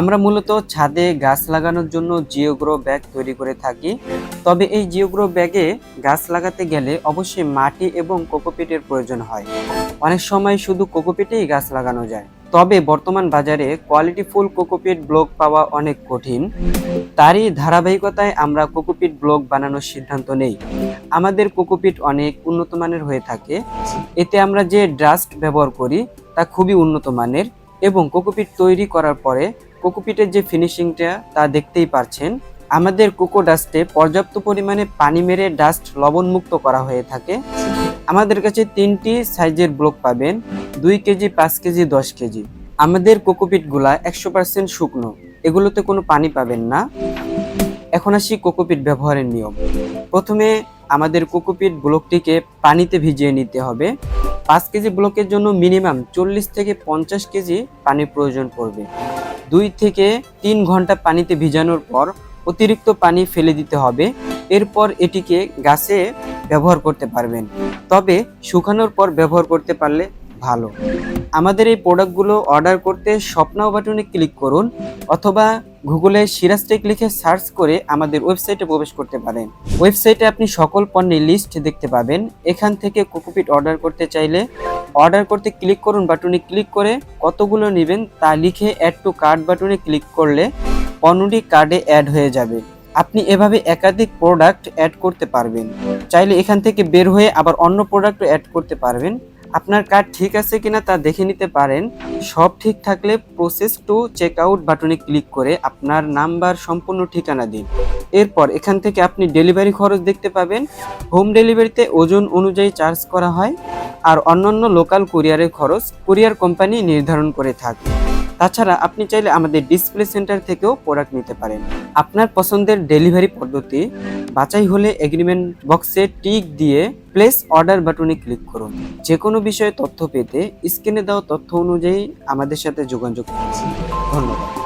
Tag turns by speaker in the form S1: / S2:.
S1: আমরা মূলত ছাদে গাছ লাগানোর জন্য জিওগ্রো ব্যাগ তৈরি করে থাকি। তবে এই জিওগ্রো ব্যাগে গাছ লাগাতে গেলে অবশ্যই মাটি এবং কোকোপিটের প্রয়োজন হয়। অনেক সময় শুধু কোকোপিটেই গাছ লাগানো যায়। তবে বর্তমান বাজারে কোয়ালিটি ফুল কোকোপিট ব্লক পাওয়া অনেক কঠিন। তারই ধারাবাহিকতায় আমরা কোকোপিট ব্লক বানানোর সিদ্ধান্ত নেই। আমাদের কোকোপিট অনেক উন্নত মানের হয়ে থাকে। এতে আমরা যে ড্রাস্ট ব্যবহার করি, তা খুবই উন্নত মানের এবং কোকোপিট তৈরি করার পরে কোকোপিটের যে ফিনিশিংটা, তা দেখতেই পারছেন। আমাদের কোকো ডাস্টে পর্যাপ্ত পরিমাণে পানি মেরে ডাস্ট লবণমুক্ত করা হয়ে থাকে। আমাদের কাছে তিনটি সাইজের ব্লক পাবেন, দুই কেজি, পাঁচ কেজি, দশ কেজি। আমাদের কোকোপিটগুলা একশো পার্সেন্ট শুকনো, এগুলোতে কোনো পানি পাবেন না। এখন আসি কোকোপিট ব্যবহারের নিয়ম। প্রথমে আমাদের কোকোপিট ব্লকটিকে পানিতে ভিজিয়ে নিতে হবে। পাঁচ কেজি ব্লকের জন্য মিনিমাম চল্লিশ থেকে পঞ্চাশ কেজি পানির প্রয়োজন পড়বে। দুই থেকে তিন ঘণ্টা পানিতে ভিজানোর পর অতিরিক্ত পানি ফেলে দিতে হবে। এরপর এটিকে গাছে ব্যবহার করতে পারবেন। তবে শুকানোর পর ব্যবহার করতে পারলে ভালো। আমাদের এই প্রোডাক্টগুলো অর্ডার করতে স্বপ্নাও বাটনে ক্লিক করুন অথবা গুগলে সিরাজটেক লিখে সার্চ করে আমাদের ওয়েবসাইটে প্রবেশ করতে পারেন। ওয়েবসাইটে আপনি সকল পণ্যের লিস্ট দেখতে পাবেন। এখান থেকে কোকোপিট অর্ডার করতে চাইলে অর্ডার করতে ক্লিক করুন বাটনে ক্লিক করে কতগুলো নেবেন তা লিখে অ্যাড টু কার্ড বাটনে ক্লিক করলে পণ্যটি কার্ডে অ্যাড হয়ে যাবে। আপনি এভাবে একাধিক প্রোডাক্ট অ্যাড করতে পারবেন। চাইলে এখান থেকে বের হয়ে আবার অন্য প্রোডাক্টও অ্যাড করতে পারবেন। আপনার কার্ড ঠিক আছে কিনা তা দেখে নিতে পারেন। সব ঠিক থাকলে প্রসেস টু চেক আউট বাটনে ক্লিক করে আপনার নাম্বার সম্পূর্ণ ঠিকানা দিন। এরপর এখান থেকে আপনি ডেলিভারি খরচ দেখতে পাবেন। হোম ডেলিভারিতে ওজন অনুযায়ী চার্জ করা হয়। আর অন্যান্য লোকাল কুরিয়ারের খরচ কুরিয়ার কোম্পানি নির্ধারণ করে থাকে। তাছাড়া আপনি চাইলে আমাদের ডিসপ্লে সেন্টার থেকেও প্রোডাক্ট নিতে পারেন। আপনার পছন্দের ডেলিভারি পদ্ধতি, বাছাই হলে এগ্রিমেন্ট বক্সে টিক দিয়ে প্লেস অর্ডার বাটনে ক্লিক করুন। যে কোনো বিষয়ে তথ্য পেতে স্ক্রিনে দেওয়া তথ্য অনুযায়ী আমাদের সাথে যোগাযোগ করছি ধন্যবাদ।